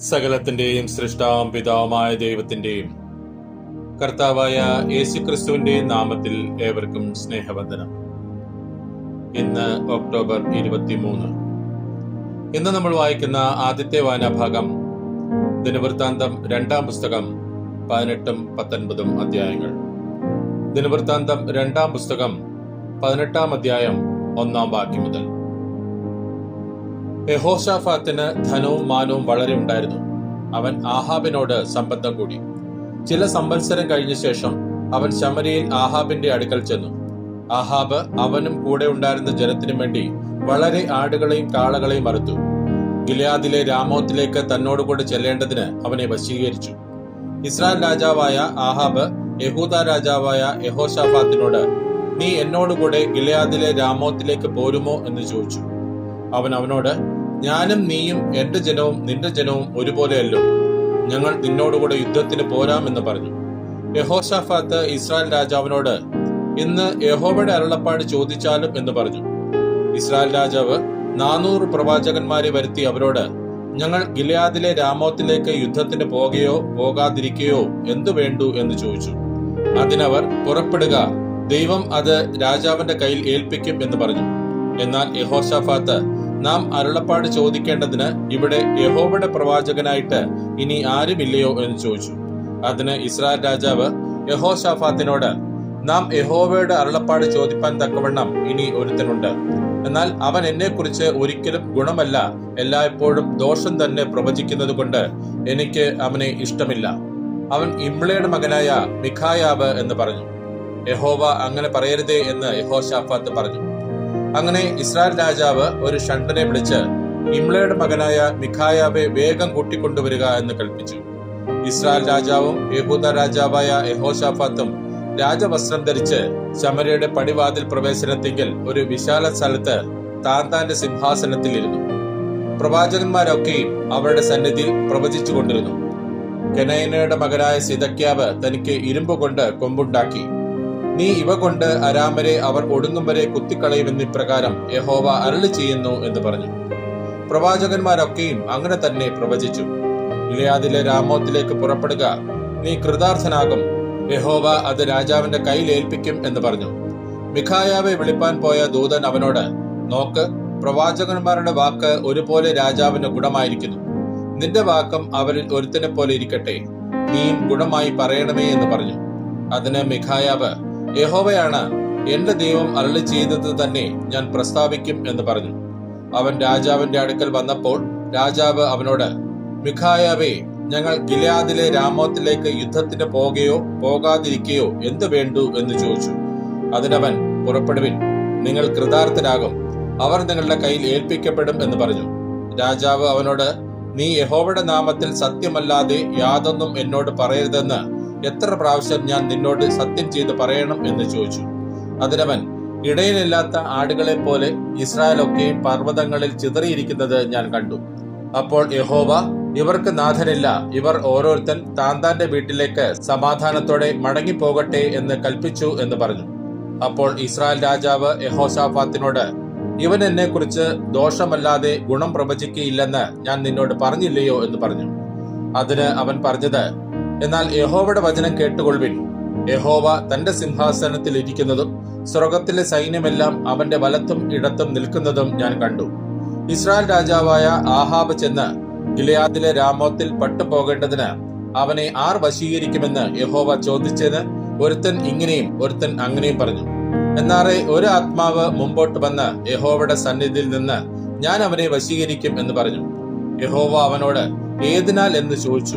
സകലത്തിന്റെയും സൃഷ്ടാവും പിതാവുമായ ദൈവത്തിന്റെയും കർത്താവായ യേശു ക്രിസ്തുവിന്റെയും നാമത്തിൽ ഏവർക്കും സ്നേഹവന്ദനം. ഇന്ന് ഒക്ടോബർ ഇരുപത്തിമൂന്ന്. ഇന്ന് നമ്മൾ വായിക്കുന്ന ആദ്യത്തെ വായനാഭാഗം ദിനവൃത്താന്തം രണ്ടാം പുസ്തകം പതിനെട്ടും പത്തൊൻപതും അധ്യായങ്ങൾ. ദിനവൃത്താന്തം രണ്ടാം പുസ്തകം പതിനെട്ടാം അധ്യായം ഒന്നാം വാക്യം മുതൽ. യഹോഷാഫാത്തിന് ധനവും മാനവും വളരെ ഉണ്ടായിരുന്നു. അവൻ ആഹാബിനോട് സംബന്ധം കൂടി. ചില സംവത്സരം കഴിഞ്ഞ ശേഷം അവൻ ശമരിയിൽ ആഹാബിന്റെ അടുക്കൽ ചെന്നു. ആഹാബ് അവനും കൂടെ ഉണ്ടായിരുന്ന ജനത്തിനു വേണ്ടി വളരെ ആടുകളെയും കാളകളെയും അറുത്തു. ഗിലിയാദിലെ രാമോത്തിലേക്ക് തന്നോടുകൂടെ ചെല്ലേണ്ടതിന് അവനെ വശീകരിച്ചു. ഇസ്രായേൽ രാജാവായ ആഹാബ് യഹൂദ രാജാവായ യഹോഷാഫാത്തിനോട് നീ എന്നോടുകൂടെ ഗിലിയാദിലെ രാമോത്തിലേക്ക് പോരുമോ? എന്ന് ചോദിച്ചു. അവൻ അവനോട് ഞാനും നീയും എന്റെ ജനവും നിന്റെ ജനവും ഒരുപോലെയല്ലോ. ഞങ്ങൾ നിന്നോടുകൂടെ യുദ്ധത്തിന് പോരാമെന്ന് പറഞ്ഞു. യഹോഷാഫാത്ത് ഇസ്രായേൽ രാജാവിനോട് ഇന്ന് യഹോബയുടെ അരുളപ്പാട് ചോദിച്ചാലും എന്ന് പറഞ്ഞു. ഇസ്രായേൽ രാജാവ് നാനൂറ് പ്രവാചകന്മാരെ വരുത്തി അവരോട് ഞങ്ങൾ ഗിലയാദിലെ രാമോത്തിലേക്ക് യുദ്ധത്തിന് പോകുകയോ പോകാതിരിക്കുകയോ എന്തു വേണ്ടു? എന്ന് ചോദിച്ചു. അതിനവർ പുറപ്പെടുക ദൈവം അത് രാജാവിന്റെ കയ്യിൽ ഏൽപ്പിക്കും എന്ന് പറഞ്ഞു. എന്നാൽ യഹോഷാഫാത്ത് നാം അരുളപ്പാട് ചോദിക്കേണ്ടതിന് ഇവിടെ യഹോബയുടെ പ്രവാചകനായിട്ട് ഇനി ആരുമില്ലയോ എന്ന് ചോദിച്ചു. അതിന് ഇസ്രായേൽ രാജാവ് യഹോ ഷാഫാത്തിനോട് നാം യഹോവയുടെ അരുളപ്പാട് ചോദിപ്പാൻ തക്കവണ്ണം ഇനി ഒരുത്തനുണ്ട്. എന്നാൽ അവൻ എന്നെ കുറിച്ച് ഒരിക്കലും ഗുണമല്ല എല്ലായ്പ്പോഴും ദോഷം തന്നെ പ്രവചിക്കുന്നത് കൊണ്ട് എനിക്ക് അവനെ ഇഷ്ടമില്ല. അവൻ ഇംളയുടെ മകനായ മിഖായാവ് എന്ന് പറഞ്ഞു. യഹോവ അങ്ങനെ പറയരുതേ എന്ന് യഹോഷാഫാത്ത് പറഞ്ഞു. അങ്ങനെ ഇസ്രായേൽ രാജാവ് ഒരു ഷണ്ടനെ വിളിച്ച് ഇംലയുടെ മകനായ മിഖായാവെ വേഗം കൂട്ടിക്കൊണ്ടുവരിക എന്ന് കൽപ്പിച്ചു. ഇസ്രായേൽ രാജാവും യഹൂദ രാജാവായ യഹോഷാഫാത്തും രാജവസ്ത്രം ധരിച്ച് ശമരയുടെ പടിവാതിൽ പ്രവേശനത്തെങ്കിൽ ഒരു വിശാല സ്ഥലത്ത് താൻ താന്റെ സിംഹാസനത്തിൽ ഇരുന്നു. പ്രവാചകന്മാരൊക്കെയും അവരുടെ സന്നിധിയിൽ പ്രവചിച്ചുകൊണ്ടിരുന്നു. കെനയനയുടെ മകനായ സിതക്യാവ് തനിക്ക് ഇരുമ്പ് കൊണ്ട് കൊമ്പുണ്ടാക്കി. നീ ഇവ കൊണ്ട് അരാമരെ അവർ ഒടുങ്ങും വരെ കുത്തിക്കളയുമെന്ന് ഇപ്രകാരം യഹോവ അരളി ചെയ്യുന്നു എന്ന് പറഞ്ഞു. പ്രവാചകന്മാരൊക്കെയും അങ്ങനെ തന്നെ പ്രവചിച്ചു. ഇലയാദിലെ രാമോത്തിലേക്ക് പുറപ്പെടുക നീ കൃതാർത്ഥനാകും. യഹോവ അത് രാജാവിന്റെ കയ്യിൽ ഏൽപ്പിക്കും എന്ന് പറഞ്ഞു. മിഖായാവെ വിളിപ്പാൻ പോയ ദൂതൻ അവനോട് നോക്ക് പ്രവാചകന്മാരുടെ വാക്ക് ഒരുപോലെ രാജാവിന് ഗുണമായിരിക്കുന്നു. നിന്റെ വാക്കും അവരിൽ ഒരുത്തിനെ പോലെ ഇരിക്കട്ടെ. നീയും ഗുണമായി പറയണമേ എന്ന് പറഞ്ഞു. അതിന് മിഖായാവ് യഹോവയാണ് എന്റെ ദൈവം അരളി ചെയ്തത് തന്നെ ഞാൻ പ്രസ്താവിക്കും എന്ന് പറഞ്ഞു. അവൻ രാജാവിന്റെ അടുക്കൽ വന്നപ്പോൾ രാജാവ് അവനോട് മിഖായാവേ ഞങ്ങൾ ഗിലാദിലെ രാമോത്തിലേക്ക് യുദ്ധത്തിന് പോകുകയോ പോകാതിരിക്കുകയോ എന്ത് വേണ്ടു എന്ന് ചോദിച്ചു. അതിനവൻ പുറപ്പെടുവിൻ നിങ്ങൾ കൃതാർത്ഥരാകും അവർ നിങ്ങളുടെ കയ്യിൽ ഏൽപ്പിക്കപ്പെടും എന്ന് പറഞ്ഞു. രാജാവ് അവനോട് നീ യഹോവയുടെ നാമത്തിൽ സത്യമല്ലാതെ യാതൊന്നും എന്നോട് പറയരുതെന്ന് എത്ര പ്രാവശ്യം ഞാൻ നിന്നോട് സത്യം ചെയ്ത് പറയണം എന്ന് ചോദിച്ചു. അതിനവൻ ഇടയിലില്ലാത്ത ആടുകളെ പോലെ ഇസ്രായേലൊക്കെയും പർവതങ്ങളിൽ ചിതറിയിരിക്കുന്നത് ഞാൻ കണ്ടു. അപ്പോൾ യഹോവ ഇവർക്ക് നാഥനില്ല. ഇവർ ഓരോരുത്തൻ താൻ വീട്ടിലേക്ക് സമാധാനത്തോടെ മടങ്ങിപ്പോകട്ടെ എന്ന് കൽപ്പിച്ചു എന്ന് പറഞ്ഞു. അപ്പോൾ ഇസ്രായേൽ രാജാവ് യഹോഷാഫാത്തിനോട് ഇവൻ എന്നെ കുറിച്ച് ദോഷമല്ലാതെ ഗുണം പ്രവചിക്കുകയില്ലെന്ന് ഞാൻ നിന്നോട് പറഞ്ഞില്ലയോ? എന്ന് പറഞ്ഞു. അതിന് അവൻ പറഞ്ഞത് എന്നാൽ യഹോവയുടെ വചനം കേട്ടുകൊള്ളുവിൻ. യഹോവ തന്റെ സിംഹാസനത്തിൽ ഇരിക്കുന്നതും സ്വർഗത്തിലെ സൈന്യമെല്ലാം അവന്റെ വലത്തും ഇടത്തും നിൽക്കുന്നതും ഞാൻ കണ്ടു. ഇസ്രായേൽ രാജാവായ ആഹാബ് ചെന്ന് ഗിലയാദിലെ രാമോത്തിൽ പട്ടുപോകേണ്ടതിന് അവനെ ആർ വശീകരിക്കുമെന്ന് യഹോവ ചോദിച്ചത് ഒരുത്തൻ ഇങ്ങനെയും ഒരുത്തൻ അങ്ങനെയും പറഞ്ഞു. എന്നാറെ ഒരു ആത്മാവ് മുമ്പോട്ട് വന്ന് യഹോവയുടെ സന്നിധിയിൽ നിന്ന് ഞാൻ അവനെ വശീകരിക്കും എന്ന് പറഞ്ഞു. യഹോവ അവനോട് ഏതിനാൽ എന്ന് ചോദിച്ചു.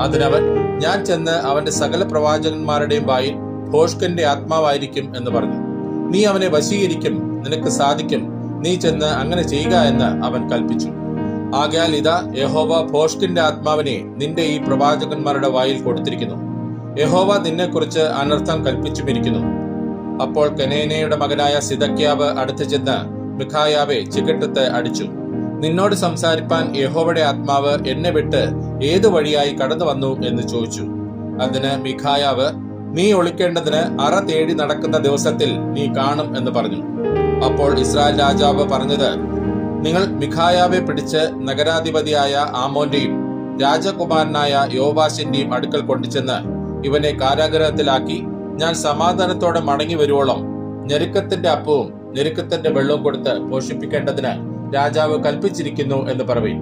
അതിനവൻ ഞാൻ ചെന്ന് അവന്റെ സകല പ്രവാചകന്മാരുടെയും വായിൽ ഭോഷ്കന്റെ ആത്മാവായിരിക്കും എന്ന് പറഞ്ഞു. നീ അവനെ വശീകരിക്കും നിനക്ക് സാധിക്കും. നീ ചെന്ന് അങ്ങനെ ചെയ്യുക എന്ന് അവൻ കൽപ്പിച്ചു ആകയാൽ ഇതാ യഹോവ ഭോഷ്കിന്റെ ആത്മാവിനെ നിന്റെ ഈ പ്രവാചകന്മാരുടെ വായിൽ കൊടുത്തിരിക്കുന്നു. യഹോവ നിന്നെക്കുറിച്ച് അനർത്ഥം കൽപ്പിച്ചുമിരിക്കുന്നു. അപ്പോൾ കനേനയുടെ മകനായ സിതക്യാവ് അടുത്ത് ചെന്ന് മിഖായാവെ ചികട്ടത്ത് അടിച്ചു. നിന്നോട് സംസാരിപ്പാൻ യഹോവയുടെ ആത്മാവ് എന്നെ വിട്ട് ഏതു വഴിയായി കടന്നു വന്നു എന്ന് ചോദിച്ചു. അതിന് മിഖായാവ് നീ ഒളിക്കേണ്ടതിന് അറ തേടി നടക്കുന്ന ദിവസത്തിൽ നീ കാണും എന്ന് പറഞ്ഞു. അപ്പോൾ ഇസ്രായേൽ രാജാവ് പറഞ്ഞത് നിങ്ങൾ മിഖായാവെ പിടിച്ച് നഗരാധിപതിയായ ആമോന്റെയും രാജകുമാരനായ യോവാശിന്റെയും അടുക്കൽ കൊണ്ടുചെന്ന് ഇവനെ കാരാഗ്രഹത്തിലാക്കി ഞാൻ സമാധാനത്തോടെ മടങ്ങി വരുവോളം ഞെരുക്കത്തിന്റെ അപ്പവും ഞെരുക്കത്തിന്റെ വെള്ളവും കൊടുത്ത് പോഷിപ്പിക്കേണ്ടതിന് രാജാവ് കൽപ്പിച്ചിരിക്കുന്നു എന്ന് പറവീൻ.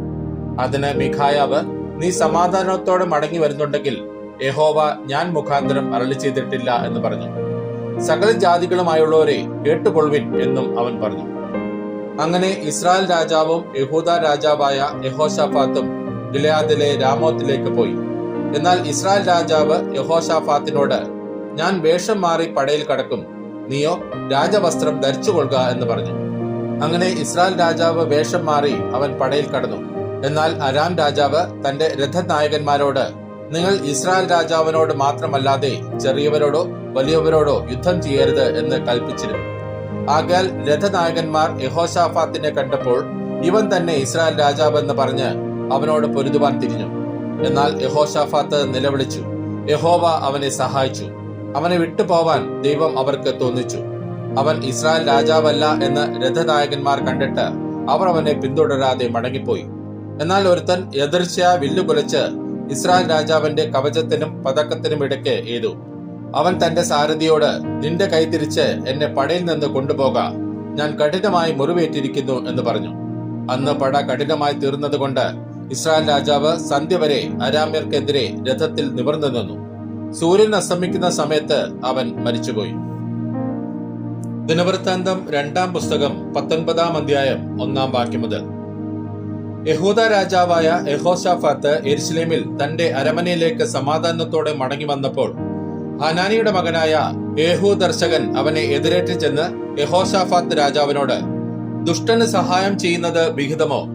അതിന് മിഖായാവ് നീ സമാധാനത്തോടെ മടങ്ങി വരുന്നുണ്ടെങ്കിൽ യഹോവ ഞാൻ മുഖാന്തരം അരളി ചെയ്തിട്ടില്ല എന്ന് പറഞ്ഞു. സകല ജാതികളുമായുള്ളവരെ കേട്ടുകൊള്ളുവിൻ എന്നും അവൻ പറഞ്ഞു. അങ്ങനെ ഇസ്രായേൽ രാജാവും യഹൂദ രാജാവായ യഹോഷാഫാത്തും ഗിലയാദിലെ രാമോത്തിലേക്ക് പോയി. എന്നാൽ ഇസ്രായേൽ രാജാവ് യഹോഷാഫാത്തിനോട് ഞാൻ വേഷം മാറി പടയിൽ കടക്കും. നീയോ രാജവസ്ത്രം ധരിച്ചുകൊള്ളുക എന്ന് പറഞ്ഞു. അങ്ങനെ ഇസ്രായേൽ രാജാവ് വേഷം മാറി അവൻ പടയിൽ കടന്നു. എന്നാൽ അരാം രാജാവ് തന്റെ രഥനായകന്മാരോട് നിങ്ങൾ ഇസ്രായേൽ രാജാവിനോട് മാത്രമല്ലാതെ ചെറിയവരോടോ വലിയവരോടോ യുദ്ധം ചെയ്യരുത് എന്ന് കൽപ്പിച്ചിരുന്നു. ആകാൽ രഥനായകന്മാർ യഹോഷാഫാത്തിനെ കണ്ടപ്പോൾ ഇവൻ തന്നെ ഇസ്രായേൽ രാജാവ് എന്ന് പറഞ്ഞ് അവനോട് പൊരുതുവാൻ തിരിഞ്ഞു. എന്നാൽ യഹോഷാഫാത്ത് നിലവിളിച്ചു. യഹോവ അവനെ സഹായിച്ചു. അവനെ വിട്ടുപോവാൻ ദൈവം അവർക്ക് തോന്നിച്ചു. അവൻ ഇസ്രായേൽ രാജാവല്ല എന്ന് രഥനായകന്മാർ കണ്ടിട്ട് അവർ അവനെ പിന്തുടരാതെ മടങ്ങിപ്പോയി. എന്നാൽ ഒരുത്തൻ എതിർച്ച വില്ലുകുലച്ച് ഇസ്രായേൽ രാജാവിന്റെ കവചത്തിനും പതക്കത്തിനും ഇടയ്ക്ക് എയ്തു. അവൻ തന്റെ സാരഥിയോട് നിന്റെ കൈ തിരിച്ച് എന്നെ പടയിൽ നിന്ന് കൊണ്ടുപോക. ഞാൻ കഠിനമായി മുറിവേറ്റിരിക്കുന്നു എന്ന് പറഞ്ഞു. അന്ന് പട കഠിനമായി തീർന്നതുകൊണ്ട് ഇസ്രായേൽ രാജാവ് സന്ധ്യ വരെ അരാമ്യർക്കെതിരെ രഥത്തിൽ നിവർന്നു നിന്നു. സൂര്യൻ അസ്തമിക്കുന്ന സമയത്ത് അവൻ മരിച്ചുപോയി. ദിനവൃത്താന്തം രണ്ടാം പുസ്തകം പത്തൊൻപതാം അധ്യായം ഒന്നാം വാക്യം മുതൽ. യഹൂദ രാജാവായ യഹോഷാഫാത്ത് എരുസലേമിൽ തന്റെ അരമനയിലേക്ക് സമാധാനത്തോടെ മടങ്ങി വന്നപ്പോൾ ഹനാനിയുടെ മകനായ യേഹു ദർശകൻ അവനെ എതിരേറ്റ് ചെന്ന് യഹോഷാഫാത്ത് രാജാവിനോട് ദുഷ്ടന് സഹായം ചെയ്യുന്നത് വിഹിതമോ?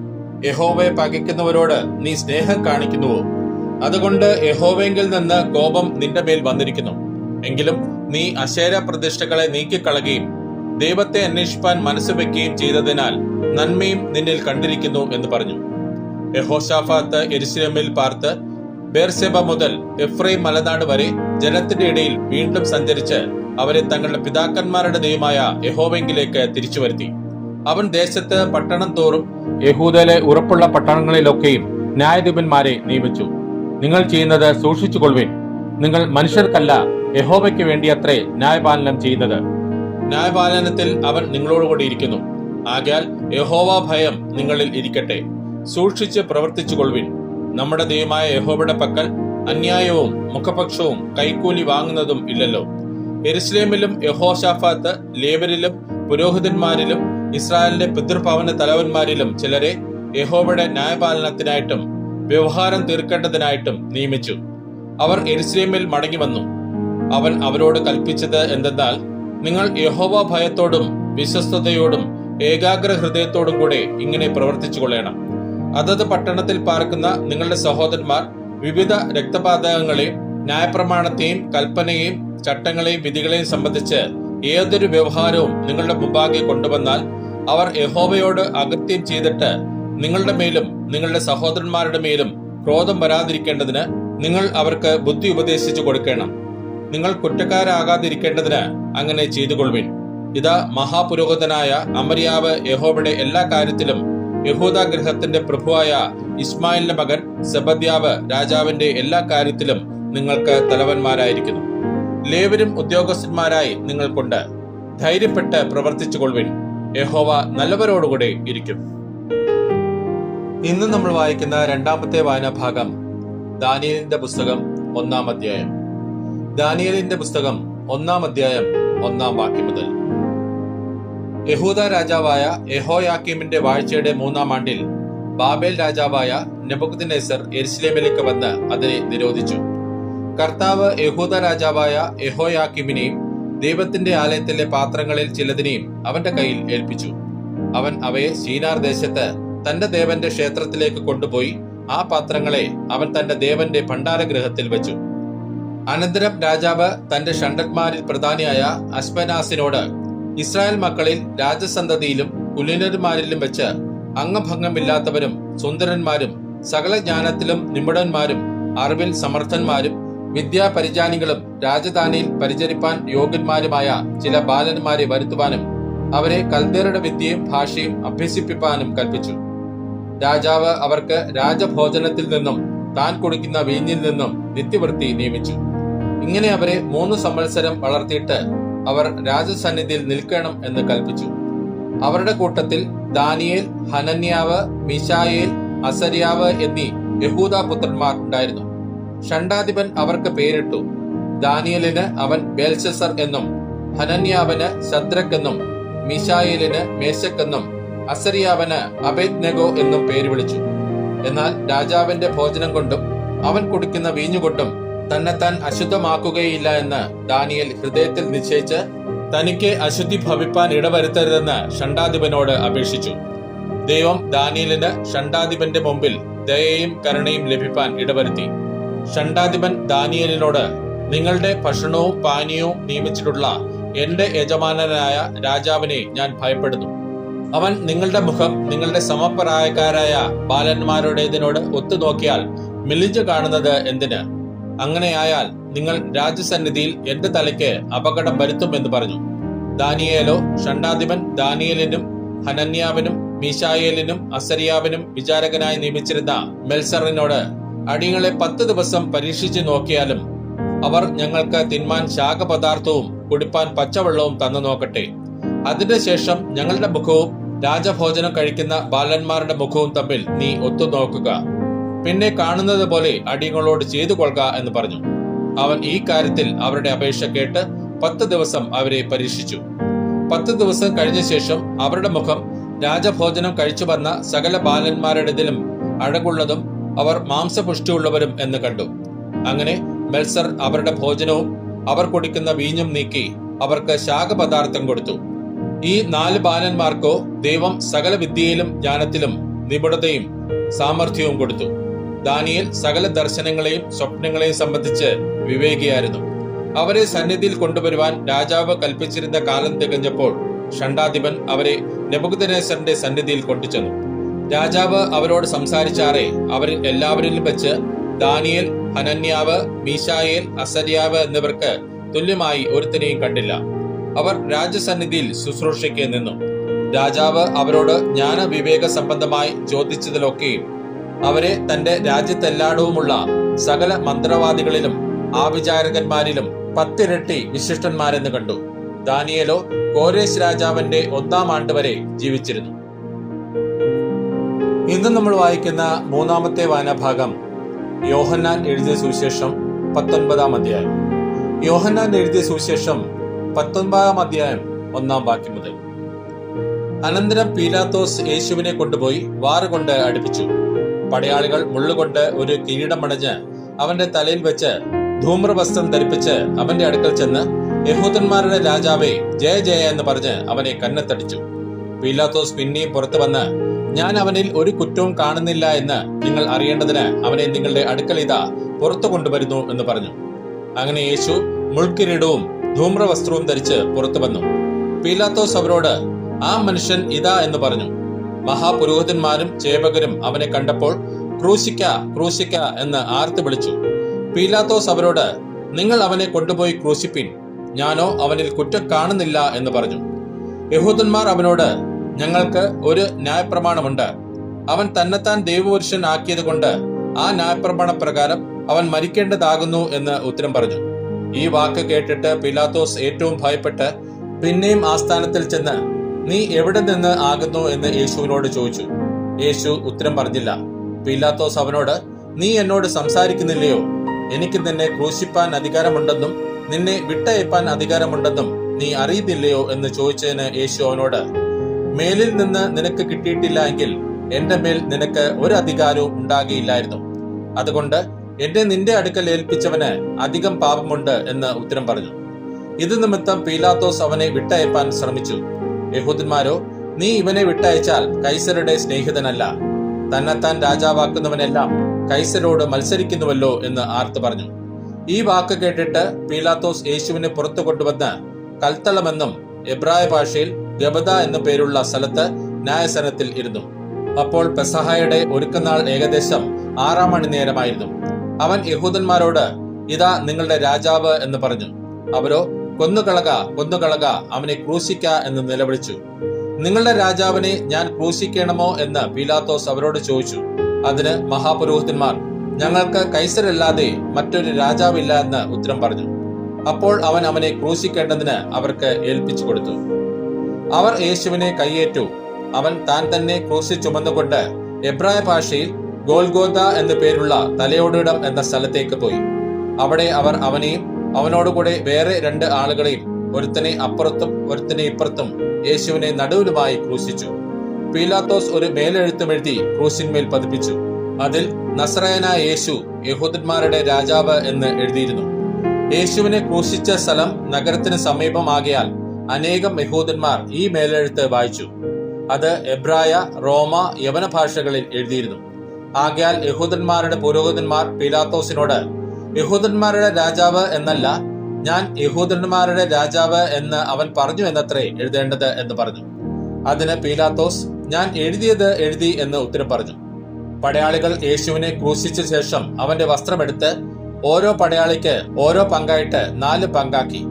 യഹോവയെ പകയ്ക്കുന്നവരോട് നീ സ്നേഹം കാണിക്കുന്നുവോ? അതുകൊണ്ട് യഹോവെങ്കിൽ നിന്ന് കോപം നിന്റെ മേൽ വന്നിരിക്കുന്നു. എങ്കിലും നീ അശേര പ്രതിഷ്ഠകളെ നീക്കിക്കളയുകയും ദൈവത്തെ അന്വേഷിപ്പാൻ മനസ്സ് വെക്കുകയും ചെയ്തതിനാൽ നന്മയും നിന്നിൽ കണ്ടിരിക്കുന്നു എന്ന് പറഞ്ഞു. യഹോഷാഫാത്ത് എരിശിലമിൽ പാർത്ത് ബേർസെബ മുതൽ എഫ്രൈം മലനാട് വരെ ജനത്തിന്റെ ഇടയിൽ വീണ്ടും സഞ്ചരിച്ച് അവരെ തങ്ങളുടെ പിതാക്കന്മാരുടെ ദൈവമായ യഹോവെങ്കിലേക്ക് തിരിച്ചു വരുത്തി. അവൻ ദേശത്ത് പട്ടണം തോറും യഹൂദയിലെ ഉറപ്പുള്ള പട്ടണങ്ങളിലൊക്കെയും ന്യായാധിപന്മാരെ നിയമിച്ചു. നിങ്ങൾ ചെയ്യുന്നത് സൂക്ഷിച്ചുകൊള്ളുവിൻ. നിങ്ങൾ മനുഷ്യർക്കല്ല യഹോവയ്ക്ക് വേണ്ടിയത്രേ ന്യായപാലനം ചെയ്യുന്നത്. ന്യായപാലനത്തിൽ അവൻ നിങ്ങളോടുകൂടി ഇരിക്കുന്നു. ആകയാൽ യഹോവ ഭയം നിങ്ങളിൽ ഇരിക്കട്ടെ. സൂക്ഷിച്ച് പ്രവർത്തിച്ചു കൊള്ളുവിൻ. നമ്മുടെ ദൈവമായ യഹോബയുടെ പക്കൽ അന്യായവും മുഖപക്ഷവും കൈക്കൂലി വാങ്ങുന്നതും ഇല്ലല്ലോ. എരുസലേമിലും യഹോഷാഫാത്ത് ലേബരിലും പുരോഹിതന്മാരിലും ഇസ്രായേലിന്റെ പിതൃഭവന തലവന്മാരിലും ചിലരെ യഹോബയുടെ ന്യായപാലനത്തിനായിട്ടും വ്യവഹാരം തീർക്കേണ്ടതിനായിട്ടും നിയമിച്ചു. അവർ എരുസലേമിൽ മടങ്ങി വന്നു അവൻ അവരോട് കൽപ്പിച്ചത് എന്തെന്നാൽ നിങ്ങൾ യഹോവ ഭയത്തോടും വിശ്വസ്തയോടും ഏകാഗ്ര ഹൃദയത്തോടും കൂടെ ഇങ്ങനെ പ്രവർത്തിച്ചു കൊള്ളണം. അതത് പട്ടണത്തിൽ പാർക്കുന്ന നിങ്ങളുടെ സഹോദരന്മാർ വിവിധ രക്തപാതകങ്ങളെ ന്യായപ്രമാണത്തെയും കൽപ്പനയെയും ചട്ടങ്ങളെയും വിധികളെയും സംബന്ധിച്ച് ഏതൊരു വ്യവഹാരവും നിങ്ങളുടെ മുമ്പാകെ കൊണ്ടുവന്നാൽ അവർ യഹോവയോട് അകത്യം ചെയ്തിട്ട് നിങ്ങളുടെ മേലും നിങ്ങളുടെ സഹോദരന്മാരുടെ മേലും ക്രോധം വരാതിരിക്കേണ്ടതിന് നിങ്ങൾ അവർക്ക് ബുദ്ധി ഉപദേശിച്ചു കൊടുക്കണം. നിങ്ങൾ കുറ്റക്കാരാകാതിരിക്കേണ്ടതിന് അങ്ങനെ ചെയ്തുകൊള്ളുവിൻ. ഇതാ മഹാപുരോഹിതനായ അമര്യാവ് യഹോബയുടെ എല്ലാ കാര്യത്തിലും യഹൂദ ഗൃഹത്തിന്റെ പ്രഭുവായ ഇസ്മായിലിന്റെ മകൻ സെബദ്യാവ് രാജാവിന്റെ എല്ലാ കാര്യത്തിലും നിങ്ങൾക്ക് തലവന്മാരായിരിക്കുന്നു. ലേവരും ഉദ്യോഗസ്ഥന്മാരായി നിങ്ങൾക്കുണ്ട്. ധൈര്യപ്പെട്ട് പ്രവർത്തിച്ചു കൊള്ളുവിൻ യഹോവ നല്ലവരോടുകൂടെ ഇരിക്കും. ഇന്ന് നമ്മൾ വായിക്കുന്ന രണ്ടാമത്തെ വായനാഭാഗം ദാനിയലിന്റെ പുസ്തകം ഒന്നാം അധ്യായം. ദാനിയലിന്റെ പുസ്തകം ഒന്നാം അധ്യായം ഒന്നാം വാക്യം മുതൽ. യഹൂദ രാജാവായ യഹോയാക്കീമിന്റെ വാഴ്ചയുടെ മൂന്നാം ആണ്ടിൽ ബാബേൽ രാജാവായ നെബുദ്ദിനേസർ എരുസലേമിലേക്ക് വന്ന് അതിനെ നിരോധിച്ചു. കർത്താവ് യഹൂദ രാജാവായ യഹോയാക്കിമിനെയും ദൈവത്തിന്റെ ആലയത്തിലെ പാത്രങ്ങളിൽ ചിലതിനെയും അവന്റെ കയ്യിൽ ഏൽപ്പിച്ചു. അവൻ അവയെ ശീനാർ ദേശത്ത് തന്റെ ദേവന്റെ ക്ഷേത്രത്തിലേക്ക് കൊണ്ടുപോയി ആ പാത്രങ്ങളെ അവൻ തന്റെ ദേവന്റെ ഭണ്ഡാരഗൃഹത്തിൽ വെച്ചു. അനന്തരം രാജാവ് തന്റെ ഷണ്ടന്മാരിൽ പ്രധാനിയായ അസ്പനാസിനോട് ഇസ്രായേൽ മക്കളിൽ രാജസന്തതിയിലും കുലീനന്മാരിലും വെച്ച് അംഗഭംഗമില്ലാത്തവരും സുന്ദരന്മാരും സകല ജ്ഞാനത്തിലും നിപുണന്മാരും അറിവിൽ സമർത്ഥന്മാരും വിദ്യാപരിചാനികളും രാജധാനിയിൽ പരിചരിപ്പാൻ യോഗ്യന്മാരുമായ ചില ബാലന്മാരെ വരുത്തുവാനും അവരെ കൽദേറുടെ വിദ്യയും ഭാഷയും അഭ്യസിപ്പിക്കാനും കൽപ്പിച്ചു. രാജാവ് അവർക്ക് രാജഭോജനത്തിൽ നിന്നും താൻ കുടിക്കുന്ന വീഞ്ഞിൽ നിന്നും നിത്യവൃത്തി നിയമിച്ചു. ഇങ്ങനെ അവരെ മൂന്ന് സംവത്സരം വളർത്തിയിട്ട് അവർ രാജസന്നിധിയിൽ നിൽക്കണം എന്ന് കൽപ്പിച്ചു. അവരുടെ കൂട്ടത്തിൽ ദാനിയേൽ ഹനന്യാവ് മിശായേൽ അസര്യാവ് എന്നീ യഹൂദ പുത്രന്മാർ ഉണ്ടായിരുന്നു. ഷണ്ടാധിപൻ അവർക്ക് പേരിട്ടു. ദാനിയലിന് അവൻ ബേൽശസർ എന്നും ഹനന്യാവിന് ശദ്രക് എന്നും മിശായേലിന് മേശക് എന്നും അസരിയാവന് അബേദ്നെഗോ എന്നും പേര് വിളിച്ചു. എന്നാൽ രാജാവിന്റെ ഭോജനം കൊണ്ടും അവൻ കുടിക്കുന്ന വീഞ്ഞുകൊണ്ടും തന്നെത്താൻ അശുദ്ധമാക്കുകയില്ല എന്ന് ദാനിയൽ ഹൃദയത്തിൽ നിശ്ചയിച്ച് തനിക്ക് അശുദ്ധി ഭവിപ്പാൻ ഇടവരുത്തരുതെന്ന് ഷണ്ടാധിപനോട് അപേക്ഷിച്ചു. ദൈവം ദാനിയലിന് ഷണ്ടാധിപന്റെ മുമ്പിൽ ദയയും കരുണയും ലഭിപ്പാൻ ഇടവരുത്തി. ഷണ്ടാധിപൻ ദാനിയലിനോട് നിങ്ങളുടെ ഭക്ഷണവും പാനീയവും നിയമിച്ചിട്ടുള്ള എന്റെ യജമാനനായ രാജാവിനെ ഞാൻ ഭയപ്പെടുന്നു. അവൻ നിങ്ങളുടെ മുഖം നിങ്ങളുടെ സമപ്രായക്കാരായ ബാലന്മാരുടേതിനോട് ഒത്തുനോക്കിയാൽ മിലിഞ്ഞു കാണുന്നത് എന്തിന്? അങ്ങനെയായാൽ നിങ്ങൾ രാജസന്നിധിയിൽ എന്റെ തലയ്ക്ക് അപകടം വരുത്തുമെന്ന് പറഞ്ഞു. ദാനിയേലോ ഷണ്ടാധിപൻ ദാനിയേലിനും ഹനന്യാവിനും മീശായേലിനും അസരിയാവിനും വിചാരകനായി നിയമിച്ചിരുന്ന മെൽസറിനോട് അടിയങ്ങളെ പത്ത് ദിവസം പരീക്ഷിച്ചു നോക്കിയാലും അവർ ഞങ്ങൾക്ക് തിന്മാൻ ശാഖപദാർത്ഥവും കുടിപ്പാൻ പച്ചവെള്ളവും തന്നു നോക്കട്ടെ. അതിന്റെ ശേഷം ഞങ്ങളുടെ മുഖവും രാജഭോജനം കഴിക്കുന്ന ബാലന്മാരുടെ മുഖവും തമ്മിൽ നീ ഒത്തുനോക്കുക. പിന്നെ കാണുന്നത് പോലെ അടിയങ്ങളോട് ചെയ്തു കൊള്ളുക എന്ന് പറഞ്ഞു. അവൻ ഈ കാര്യത്തിൽ അവരുടെ അപേക്ഷ കേട്ട് പത്ത് ദിവസം അവരെ പരീക്ഷിച്ചു. പത്ത് ദിവസം കഴിഞ്ഞ ശേഷം അവരുടെ മുഖം രാജഭോജനം കഴിച്ചു വന്ന സകല ബാലന്മാരുടേതിലും അഴകുള്ളതും അവർ മാംസപുഷ്ടിയുള്ളവരും എന്ന് കണ്ടു. അങ്ങനെ മെൽസർ അവരുടെ ഭോജനവും അവർ കുടിക്കുന്ന വീഞ്ഞും നീക്കി അവർക്ക് ശാഖപദാർത്ഥം കൊടുത്തു. ഈ നാല് ബാലന്മാർക്കോ ദൈവം സകല വിദ്യയിലും ജ്ഞാനത്തിലും നിപുണതയും സാമർഥ്യവും കൊടുത്തു. ദാനിയേൽ സകല ദർശനങ്ങളെയും സ്വപ്നങ്ങളെയും സംബന്ധിച്ച് വിവേകിയായിരുന്നു. അവരെ സന്നിധിയിൽ കൊണ്ടുവരുവാൻ രാജാവ് കൽപ്പിച്ചിരുന്ന കാലം തികഞ്ഞപ്പോൾ ഷണ്ടാധിപൻ അവരെ നെബുദനേസറിന്റെ സന്നിധിയിൽ കൊണ്ടുചെന്നു. രാജാവ് അവരോട് സംസാരിച്ചാറേ അവരിൽ എല്ലാവരിലും വെച്ച് ദാനിയൽ ഹനന്യാവ് മീശായേൽ അസര്യാവ് എന്നിവർക്ക് തുല്യമായി ഒരുത്തനെയും കണ്ടില്ല. അവർ രാജസന്നിധിയിൽ ശുശ്രൂഷയ്ക്ക് നിന്നു. രാജാവ് അവരോട് ജ്ഞാനവിവേക സംബന്ധമായി ചോദിച്ചതിലൊക്കെയും അവരെ തന്റെ രാജ്യത്തെല്ലാടവുമുള്ള സകല മന്ത്രവാദികളിലും ആവിചാരകന്മാരിലും പത്തിരട്ടി വിശിഷ്ടന്മാരെന്ന് കണ്ടു. ദാനിയലോ കോരേശ് രാജാവിന്റെ ഒന്നാം ആണ്ട് വരെ ജീവിച്ചിരുന്നു. ഇന്ന് നമ്മൾ വായിക്കുന്ന മൂന്നാമത്തെ വായനാഭാഗം യോഹന്നാൻ എഴുതിയ സുവിശേഷം പത്തൊൻപതാം അധ്യായം. യോഹന്നാൻ എഴുതിയ സുവിശേഷം പത്തൊൻപതാം അധ്യായം ഒന്നാം വാക്യം മുതൽ. അനന്തരം പീലാത്തോസ് യേശുവിനെ കൊണ്ടുപോയി വാറുകൊണ്ട് അടുപ്പിച്ചു. പടയാളികൾ മുള്ളുകൊണ്ട് ഒരു കിരീടം അണഞ്ഞ് അവന്റെ തലയിൽ വെച്ച് ധൂമ്രവസ്ത്രം ധരിപ്പിച്ച് അവന്റെ അടുക്കൽ ചെന്ന് യഹൂദന്മാരുടെ രാജാവേ ജയ ജയ എന്ന് പറഞ്ഞ് അവനെ കന്നത്തടിച്ചു. പീലാത്തോസ് പിന്നെയും പുറത്തു വന്ന് ഞാൻ അവനിൽ ഒരു കുറ്റവും കാണുന്നില്ല എന്ന് നിങ്ങൾ അറിയേണ്ടതിന് അവനെ നിങ്ങളുടെ അടുക്കൽ ഇതാ പുറത്തു കൊണ്ടുവരുന്നു എന്ന് പറഞ്ഞു. അങ്ങനെ യേശു മുൾക്കിരീടവും ധൂമ്രവസ്ത്രവും ധരിച്ച് പുറത്തു വന്നു. പീലാത്തോസ് അവരോട് ആ മനുഷ്യൻ ഇതാ എന്ന് പറഞ്ഞു. മഹാപുരോഹിതന്മാരും ചേവകരും അവനെ കണ്ടപ്പോൾ ക്രൂശിക്ക ക്രൂശിക്ക എന്ന് ആർത്ത് വിളിച്ചു. പീലാത്തോസ് അവരോട് നിങ്ങൾ അവനെ കൊണ്ടുപോയി ക്രൂശിപ്പിൻ. ഞാനോ അവനിൽ കുറ്റം കാണുന്നില്ല എന്ന് പറഞ്ഞു. യഹൂദന്മാർ അവനോട് ഞങ്ങൾക്ക് ഒരു ന്യായപ്രമാണമുണ്ട്. അവൻ തന്നെത്താൻ ദൈവപുരുഷൻ ആക്കിയത് കൊണ്ട് ആ ന്യായപ്രമാണ പ്രകാരം അവൻ മരിക്കേണ്ടതാകുന്നു എന്ന് ഉത്തരം പറഞ്ഞു. ഈ വാക്ക് കേട്ടിട്ട് പിലാത്തോസ് ഏറ്റവും ഭയപ്പെട്ട് പിന്നെയും ആസ്ഥാനത്തിൽ ചെന്ന് നീ എവിടെ നിന്ന് ആകുന്നു എന്ന് യേശുവിനോട് ചോദിച്ചു. യേശു ഉത്തരം പറഞ്ഞില്ല. പീലാത്തോസ് അവനോട് നീ എന്നോട് സംസാരിക്കുന്നില്ലയോ? എനിക്ക് നിന്നെ ക്രൂശിപ്പാൻ അധികാരമുണ്ടെന്നും നിന്നെ വിട്ടയപ്പാൻ അധികാരമുണ്ടെന്നും നീ അറിയുന്നില്ലയോ? എന്ന് ചോദിച്ചതിന് യേശു അവനോട് മേലിൽ നിന്ന് നിനക്ക് കിട്ടിയിട്ടില്ല എങ്കിൽ എന്റെ മേൽ നിനക്ക് ഒരു അധികാരവും ഉണ്ടാകിയില്ലായിരുന്നു. അതുകൊണ്ട് എന്നെ നിന്റെ അടുക്കൽ ഏൽപ്പിച്ചവന് അധികം പാപമുണ്ട് എന്ന് ഉത്തരം പറഞ്ഞു. ഇത് നിമിത്തം പീലാത്തോസ് അവനെ വിട്ടയപ്പാൻ ശ്രമിച്ചു. യഹൂദന്മാരോ നീ ഇവനെ വിട്ടയച്ചാൽ കൈസരുടെ സ്നേഹിതനല്ല. തന്നെത്താൻ രാജാവാക്കുന്നവനെല്ലാം കൈസരോട് മത്സരിക്കുന്നുവല്ലോ എന്ന് ആർത്ത് പറഞ്ഞു. ഈ വാക്ക് കേട്ടിട്ട് പീലാത്തോസ് യേശുവിനെ പുറത്തു കൊണ്ടുവന്ന് കൽത്തളമെന്നും എബ്രായ ഭാഷയിൽ ഗബദ എന്നു പേരുള്ള സ്ഥലത്ത് ന്യായസനത്തിൽ ഇരുന്നു. അപ്പോൾ പെസഹായുടെ ഒരുക്കനാൾ ഏകദേശം ആറാം മണി നേരമായിരുന്നു. അവൻ യഹൂദന്മാരോട് ഇതാ നിങ്ങളുടെ രാജാവ് എന്ന് പറഞ്ഞു. അവരോ കൊന്നുകളക കൊന്നുകളക അവനെ ക്രൂശിക്ക എന്ന് നിലവിളിച്ചു. നിങ്ങളുടെ രാജാവിനെ ഞാൻ ക്രൂശിക്കണമോ എന്ന് പീലാത്തോസ് അവരോട് ചോദിച്ചു. അതിന് മഹാപുരോഹിതന്മാർ ഞങ്ങൾക്ക് കൈസരല്ലാതെ മറ്റൊരു രാജാവില്ല എന്ന് ഉത്തരം പറഞ്ഞു. അപ്പോൾ അവൻ അവനെ ക്രൂശിക്കേണ്ടതിന് അവർക്ക് ഏൽപ്പിച്ചു കൊടുത്തു. അവർ യേശുവിനെ കൈയേറ്റു അവൻ താൻ തന്നെ ക്രൂശി ചുമന്നുകൊണ്ട് എബ്രായ ഭാഷയിൽ ഗോൽഗോദ എന്നു പേരുള്ള തലയോടിടം എന്ന സ്ഥലത്തേക്ക് പോയി. അവിടെ അവർ അവനെയും അവനോടുകൂടെ വേറെ രണ്ട് ആളുകളെയും ഒരുത്തനെ അപ്പുറത്തും ഒരുത്തനെ ഇപ്പുറത്തും യേശുവിനെ നടുവിലുമായി ക്രൂശിച്ചു. പീലാത്തോസ് ഒരു മേലെഴുത്തും എഴുതി ക്രൂശിന്മേൽ പതിപ്പിച്ചു. അതിൽ നസ്രയനായ യേശു യഹൂദന്മാരുടെ രാജാവ് എന്ന് എഴുതിയിരുന്നു. യേശുവിനെ ക്രൂശിച്ച സ്ഥലം നഗരത്തിന് സമീപമാകിയാൽ അനേകം യഹൂദന്മാർ ഈ മേലെഴുത്ത് വായിച്ചു. അത് എബ്രായ റോമ യവന ഭാഷകളിൽ എഴുതിയിരുന്നു. ആകയാൽ യഹൂദന്മാരുടെ പുരോഹിതന്മാർ പീലാത്തോസിനോട് യഹൂദന്മാരുടെ രാജാവ് എന്നല്ല ഞാൻ യഹൂദന്മാരുടെ രാജാവ് എന്ന് അവൻ പറഞ്ഞു എന്നത്രേ എഴുതേണ്ടത് എന്ന് പറഞ്ഞു. അതിന് പീലാത്തോസ് ഞാൻ എഴുതിയത് എഴുതി എന്ന് ഉത്തരം പറഞ്ഞു. പടയാളികൾ യേശുവിനെ ക്രൂശിച്ച ശേഷം അവന്റെ വസ്ത്രമെടുത്ത് ഓരോ പടയാളിക്ക് ഓരോ പങ്കായിട്ട് നാല് പങ്കാക്കി.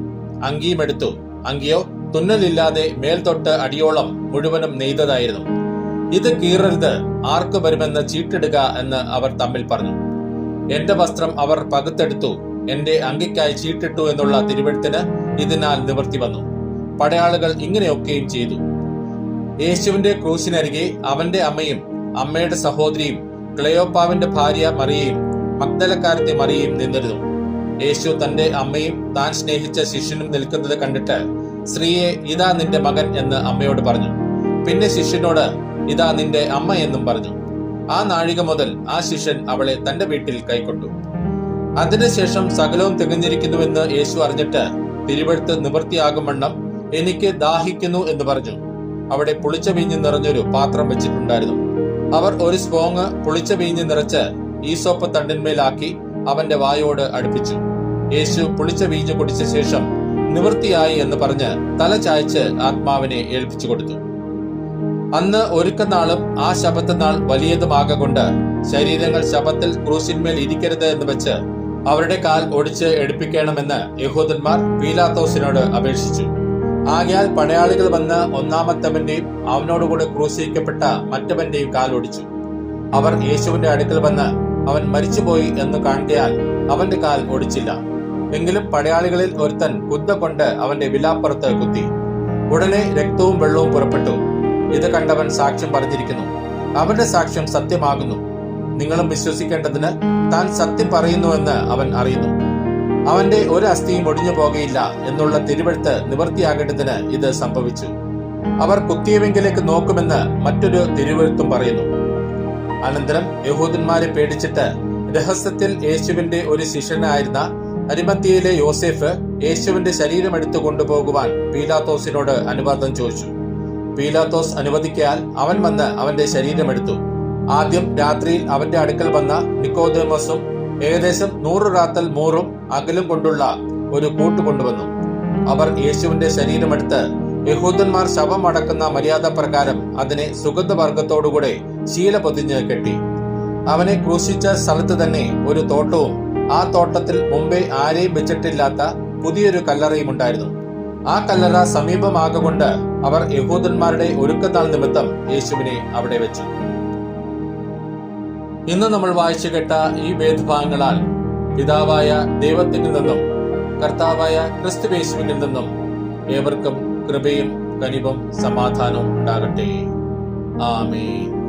അങ്കിയും എടുത്തു. അങ്കിയോ തുന്നലില്ലാതെ മേൽതൊട്ട് അടിയോളം മുഴുവനും നെയ്തതായിരുന്നു. ഇത് കീറരുത്. ആർക്ക് വരുമെന്ന് ചീട്ടിടുക എന്ന് അവർ തമ്മിൽ പറഞ്ഞു. എന്റെ വസ്ത്രം അവർ പകുത്തെടുത്തു. എന്റെ അങ്കിക്കായി ചീട്ടിട്ടു എന്നുള്ള തിരുവഴുത്തിന് ഇതിനാൽ നിവർത്തി വന്നു. പടയാളുകൾ ഇങ്ങനെയൊക്കെയും ചെയ്തു. യേശുവിന്റെ ക്രൂശിനരികെ അവന്റെ അമ്മയും അമ്മയുടെ സഹോദരിയും ക്ലയോപ്പാവിന്റെ ഭാര്യ മറിയയും മഗ്ദലക്കാരത്തെ മറിയയും നിന്നിരുന്നു. യേശു തന്റെ അമ്മയും താൻ സ്നേഹിച്ച ശിഷ്യനും നിൽക്കുന്നത് കണ്ടിട്ട് സ്ത്രീയെ ഇതാ നിന്റെ മകൻ എന്ന് അമ്മയോട് പറഞ്ഞു. പിന്നെ ശിഷ്യനോട് ഇതാ നിന്റെ അമ്മ എന്നും പറഞ്ഞു. ആ നാഴിക മുതൽ ആ ശിഷ്യൻ അവളെ തന്റെ വീട്ടിൽ കൈക്കൊണ്ടു അതിനുശേഷം സകലവും തികഞ്ഞിരിക്കുന്നുവെന്ന് യേശു അറിഞ്ഞിട്ട് തിരുവഴുത്ത് നിവൃത്തിയാകും വണ്ണം എനിക്ക് ദാഹിക്കുന്നു എന്ന് പറഞ്ഞു. അവിടെ പുളിച്ച വീഞ്ഞ് നിറഞ്ഞൊരു പാത്രം വെച്ചിട്ടുണ്ടായിരുന്നു. അവർ ഒരു സ്പോങ് പുളിച്ച വീഞ്ഞ് നിറച്ച് ഈസോപ്പ് തണ്ടിന്മേലാക്കി അവന്റെ വായോട് അടുപ്പിച്ചു. യേശു പുളിച്ച വീഞ്ഞ് കുടിച്ച ശേഷം നിവൃത്തിയായി എന്ന് പറഞ്ഞ് തല ചായ്ച്ച് ആത്മാവിനെ ഏൽപ്പിച്ചു കൊടുത്തു. അന്ന് ഒരുക്കനാളും ആ ശബത്തനാൾ വലിയതുമാകൊണ്ട് ശരീരങ്ങൾ ശബത്തിൽ ക്രൂശിന്മേൽ ഇരിക്കരുത് എന്ന് വെച്ച് അവരുടെ കാൽ ഒടിച്ച് എടുപ്പിക്കണമെന്ന് യഹൂദന്മാർ പീലാത്തോസിനോട് അപേക്ഷിച്ചു. ആകയാൽ പടയാളികൾ വന്ന് ഒന്നാമത്തവന്റെയും അവനോടുകൂടെ ക്രൂശിക്കപ്പെട്ട മറ്റവന്റെയും കാൽ ഒടിച്ചു. അവർ യേശുവിന്റെ അടുക്കൽ വന്ന് അവൻ മരിച്ചുപോയി എന്ന് കാണുകയാൽ അവന്റെ കാൽ ഒടിച്ചില്ല. എങ്കിലും പടയാളികളിൽ ഒരുത്തൻ കുത്ത കൊണ്ട് അവന്റെ വിലാപ്പുറത്ത് കുത്തി. ഉടനെ രക്തവും വെള്ളവും പുറപ്പെട്ടു. ഇത് കണ്ടവൻ സാക്ഷ്യം പറഞ്ഞിരിക്കുന്നു. അവന്റെ സാക്ഷ്യം സത്യമാകുന്നു. നിങ്ങളും വിശ്വസിക്കേണ്ടതിന് താൻ സത്യം പറയുന്നുവെന്ന് അവൻ അറിയുന്നു. അവന്റെ ഒരു അസ്ഥിയും ഒടിഞ്ഞു പോകുകയില്ല എന്നുള്ള തിരുവഴുത്ത് നിവർത്തിയാകേണ്ടതിന് ഇത് സംഭവിച്ചു. അവർ കുത്തിയവെങ്കിലേക്ക് നോക്കുമെന്ന് മറ്റൊരു തിരുവഴുത്തും പറയുന്നു. അനന്തരം യഹൂദന്മാരെ പേടിച്ചിട്ട് രഹസ്യത്തിൽ യേശുവിന്റെ ഒരു ശിഷ്യനായിരുന്ന അരിമത്തിയിലെ യോസെഫ് യേശുവിന്റെ ശരീരം എടുത്തു കൊണ്ടുപോകുവാൻ പീലാത്തോസിനോട് അനുവാദം ചോദിച്ചു. പീലാത്തോസ് അനുവദിക്കാൻ അവൻ വന്ന് അവന്റെ ശരീരമെടുത്തു ആദ്യം രാത്രിയിൽ അവന്റെ അടുക്കൽ വന്ന നിക്കോദേമസും ഏകദേശം നൂറ് റാത്തൽ മൂറും അകലും കൊണ്ടുള്ള ഒരു കൂട്ട് കൊണ്ടുവന്നു. അവർ യേശുവിന്റെ ശരീരമെടുത്ത് യഹൂദന്മാർ ശവം അടക്കുന്ന മര്യാദ പ്രകാരം അതിനെ സുഗന്ധവർഗത്തോടുകൂടെ ശീല പൊതിഞ്ഞ് കെട്ടി. അവനെ ക്രൂശിച്ച സ്ഥലത്ത് തന്നെ ഒരു തോട്ടവും ആ തോട്ടത്തിൽ മുമ്പേ ആരെയും വെച്ചിട്ടില്ലാത്ത പുതിയൊരു കല്ലറയും ഉണ്ടായിരുന്നു ആ കല്ലറ സമീപമാകൊണ്ട് അവർ യഹൂദന്മാരുടെ ഒരുക്കത്താൽ നിമിത്തം യേശുവിനെ അവിടെ വെച്ചു. ഇന്ന് നമ്മൾ വായിച്ചു കേട്ട ഈ വേദഭാഗങ്ങളാൽ പിതാവായ ദൈവത്തിൽ നിന്നും കർത്താവായ ക്രിസ്തുവേശുവിനിൽ നിന്നും ഏവർക്കും കൃപയും കനിവും സമാധാനവും ഉണ്ടാകട്ടെ. ആമേൻ.